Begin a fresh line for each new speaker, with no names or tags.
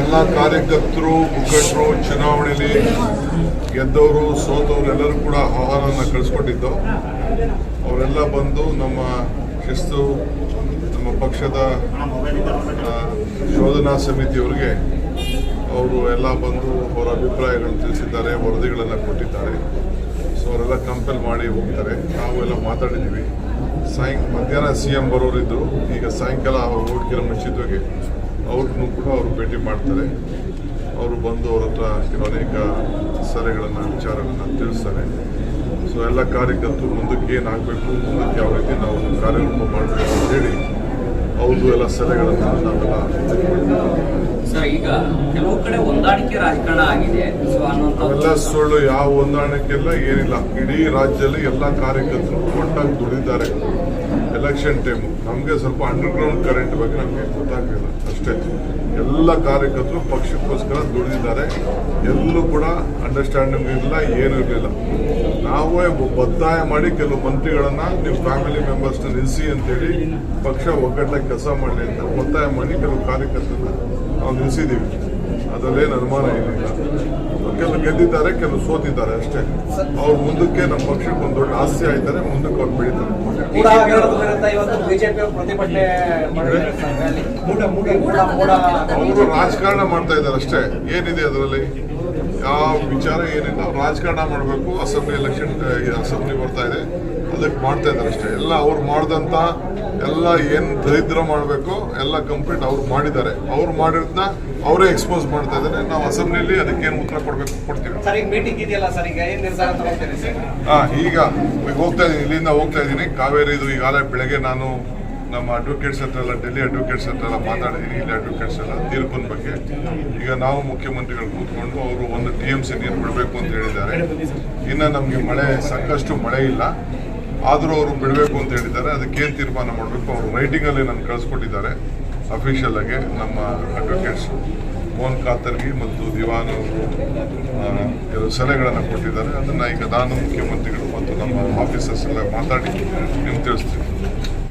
ಎಲ್ಲ ಕಾರ್ಯಕರ್ತರು, ಮುಖಂಡರು, ಚುನಾವಣೆಯಲ್ಲಿ ಗೆದ್ದವರು, ಸೋತವರು ಎಲ್ಲರೂ ಕೂಡ ಆಹ್ವಾನವನ್ನು ಕಳಿಸ್ಕೊಟ್ಟಿದ್ದು. ಅವರೆಲ್ಲ ಬಂದು ನಮ್ಮ ಶಿಸ್ತು, ನಮ್ಮ ಪಕ್ಷದ ಶೋಧನಾ ಸಮಿತಿಯವರಿಗೆ ಅವರು ಎಲ್ಲ ಬಂದು ಅವರ ಅಭಿಪ್ರಾಯಗಳನ್ನು ತಿಳಿಸಿದ್ದಾರೆ, ವರದಿಗಳನ್ನು ಕೊಟ್ಟಿದ್ದಾರೆ. ಸೊ ಅವರೆಲ್ಲ ಕಂಪೇಲ್ ಮಾಡಿ ಹೋಗ್ತಾರೆ. ನಾವು ಎಲ್ಲ ಮಾತಾಡಿದ್ದೀವಿ. ಸಾಯಂ ಮಧ್ಯಾಹ್ನ ಸಿ ಎಂ ಬರೋರಿದ್ದರು ಈಗ ಸಾಯಂಕಾಲ ಅವರು ಹೋಗಿರೋ ಮುಂಚಿತವಾಗಿ ಅವ್ರನ್ನೂ ಕೂಡ ಅವರು ಭೇಟಿ ಮಾಡ್ತಾರೆ. ಅವರು ಬಂದು ಅವ್ರ ಹತ್ರ ಕೆಲವು ಅನೇಕ ಸಲಹೆಗಳನ್ನು, ವಿಚಾರಗಳನ್ನು ತಿಳಿಸ್ತಾರೆ. ಸೊ ಎಲ್ಲ ಕಾರ್ಯಕರ್ತರು ಮುಂದಕ್ಕೆ ಏನಾಗಬೇಕು ಮುಂದಕ್ಕೆ ಯಾವ ರೀತಿ ನಾವು ಕಾರ್ಯರೂಪ ಮಾಡಬೇಕು ಅವ್ರದ್ದು ಎಲ್ಲ ಸಲಹೆಗಳನ್ನು ನಾವೆಲ್ಲ
ಸರ್ ಈಗ ಕೆಲವು ಕಡೆ ಹೊಂದಾಣಿಕೆ ರಾಜಕಾರಣ ಆಗಿದೆ.
ಎಲ್ಲ ಸುಳ್ಳು ಯಾವ ಹೊಂದಾಣಿಕೆಲ್ಲ ಏನಿಲ್ಲ. ಇಡೀ ರಾಜ್ಯದಲ್ಲಿ ಎಲ್ಲ ಕಾರ್ಯಕರ್ತರು ಒಟ್ಟಾಗಿ ದುಡಿದ್ದಾರೆ. ಎಲೆಕ್ಷನ್ ಟೈಮು ನಮಗೆ ಸ್ವಲ್ಪ ಅಂಡರ್ಗ್ರೌಂಡ್ ಕರೆಂಟ್ ಬಗ್ಗೆ ನಮಗೆ ಗೊತ್ತಾಗಲಿಲ್ಲ. ಅಷ್ಟೇ. ಎಲ್ಲ ಕಾರ್ಯಕರ್ತರು ಪಕ್ಷಕ್ಕೋಸ್ಕರ ದುಡಿದಿದ್ದಾರೆ. ಎಲ್ಲೂ ಕೂಡ ಅಂಡರ್ಸ್ಟ್ಯಾಂಡಿಂಗ್ ಇರಲಿಲ್ಲ ಏನೂ ಇರಲಿಲ್ಲ. ನಾವೇ ಒತ್ತಾಯ ಮಾಡಿ ಕೆಲವು ಮಂತ್ರಿಗಳನ್ನು ನಿಮ್ಮ ಫ್ಯಾಮಿಲಿ ಮೆಂಬರ್ಸ್ನ ನಿಲ್ಲಿಸಿ ಅಂತೇಳಿ ಪಕ್ಷ ಒಗ್ಗಟ್ಟಾಗಿ ಕೆಲಸ ಮಾಡಲಿ ಅಂತ ಒತ್ತಾಯ ಮಾಡಿ ಕೆಲವು ಕಾರ್ಯಕರ್ತರನ್ನ ನಾವು ನಿಲ್ಲಿಸಿದ್ದೀವಿ ಅದರಲ್ಲೇನು ಅನುಮಾನ ಏನಿಲ್ಲ. ಕೆಲವು ಗೆದ್ದಿದ್ದಾರೆ ಕೆಲವು ಸೋತಿದ್ದಾರೆ ಅಷ್ಟೇ. ಅವ್ರು ಮುಂದಕ್ಕೆ ನಮ್ಮ ಪಕ್ಷಕ್ಕೆ ಒಂದು ದೊಡ್ಡ ಆಸ್ತಿ ಆಯ್ತಾರೆ ಮುಂದಕ್ಕೆ ಅವ್ರು ಬೆಳೀತಾರೆ. ಅವರು ರಾಜಕಾರಣ ಮಾಡ್ತಾ ಇದ್ದಾರೆ ಅಷ್ಟೇ. ಏನಿದೆ ಅದರಲ್ಲಿ? ಯಾವ ವಿಚಾರ ಏನಿಲ್ಲ. ರಾಜಕಾರಣ ಮಾಡಬೇಕು. ಅಸೆಂಬ್ಲಿ ಎಲೆಕ್ಷನ್ ಅಸೆಂಬ್ಲಿ ಬರ್ತಾ ಇದೆ. ಅದಕ್ಕೆ ಮಾಡ್ತಾ ಇದ್ದಾರೆ ಅಷ್ಟೇ. ಎಲ್ಲ ಅವ್ರು ಮಾಡ್ದಂತ ಎಲ್ಲ ಏನು ದರಿದ್ರ ಮಾಡಬೇಕು ಎಲ್ಲ ಕಂಪ್ಲೀಟ್ ಅವ್ರು ಮಾಡಿದ್ದಾರೆ. ಅವ್ರು ಮಾಡಿರೋದನ್ನ ಅವರೇ ಎಕ್ಸ್ಪೋಸ್ ಮಾಡ್ತಾ ಇದ್ದಾರೆ. ನಾವು ಅಸೆಂಬ್ಲಿಲಿ ಅದಕ್ಕೇನು ಉತ್ತರ ಕೊಡಬೇಕು ಕೊಡ್ತೀವಿ.
ಏನ್
ಹಾ ಈಗ ಈಗ ಹೋಗ್ತಾ ಇದ್ದೀನಿ ಇಲ್ಲಿಂದ ಹೋಗ್ತಾ ಇದ್ದೀನಿ. ಕಾವೇರಿದು ಈಗಾಗಲೇ ಬೆಳಗ್ಗೆ ನಾನು ನಮ್ಮ ಅಡ್ವೊಕೇಟ್ಸ್ ಹತ್ರ ಎಲ್ಲ ಡೆಲ್ಲಿ ಅಡ್ವೊಕೇಟ್ಸ್ ಹತ್ರ ಎಲ್ಲ ಮಾತಾಡಿದ್ದೀನಿ ಇಲ್ಲಿ ಅಡ್ವೊಕೇಟ್ಸ್ ಎಲ್ಲ ತೀರ್ಪಿನ ಬಗ್ಗೆ. ಈಗ ನಾವು ಮುಖ್ಯಮಂತ್ರಿಗಳು ಕೂತ್ಕೊಂಡು ಅವರು ಒಂದು ಟಿ ಎಂ ಸಿ ನೀರು ಬಿಡಬೇಕು ಅಂತ ಹೇಳಿದ್ದಾರೆ. ಇನ್ನು ನಮಗೆ ಮಳೆ ಸಾಕಷ್ಟು ಮಳೆ ಇಲ್ಲ. ಆದರೂ ಅವರು ಬಿಡಬೇಕು ಅಂತ ಹೇಳಿದ್ದಾರೆ. ಅದಕ್ಕೇನು ತೀರ್ಮಾನ ಮಾಡಬೇಕು? ಅವರು ರೈಟಿಂಗಲ್ಲಿ ನಾನು ಕಳಿಸ್ಕೊಟ್ಟಿದ್ದಾರೆ ಅಫಿಷಿಯಲ್ ಆಗಿ ನಮ್ಮ ಅಡ್ವೊಕೇಟ್ಸ್ ಮೋಹನ್ ಕಾತರ್ಗಿ ಮತ್ತು ದಿವಾನ್ ಅವರು ಕೆಲವು ಸಲಹೆಗಳನ್ನು ಕೊಟ್ಟಿದ್ದಾರೆ. ಅದನ್ನು ಈಗ ನಾನು ಮುಖ್ಯಮಂತ್ರಿಗಳು ಮತ್ತು ನಮ್ಮ ಆಫೀಸರ್ಸ್ ಎಲ್ಲ ಮಾತಾಡಿ ನಿಮ್ಗೆ ತಿಳಿಸ್ತೀವಿ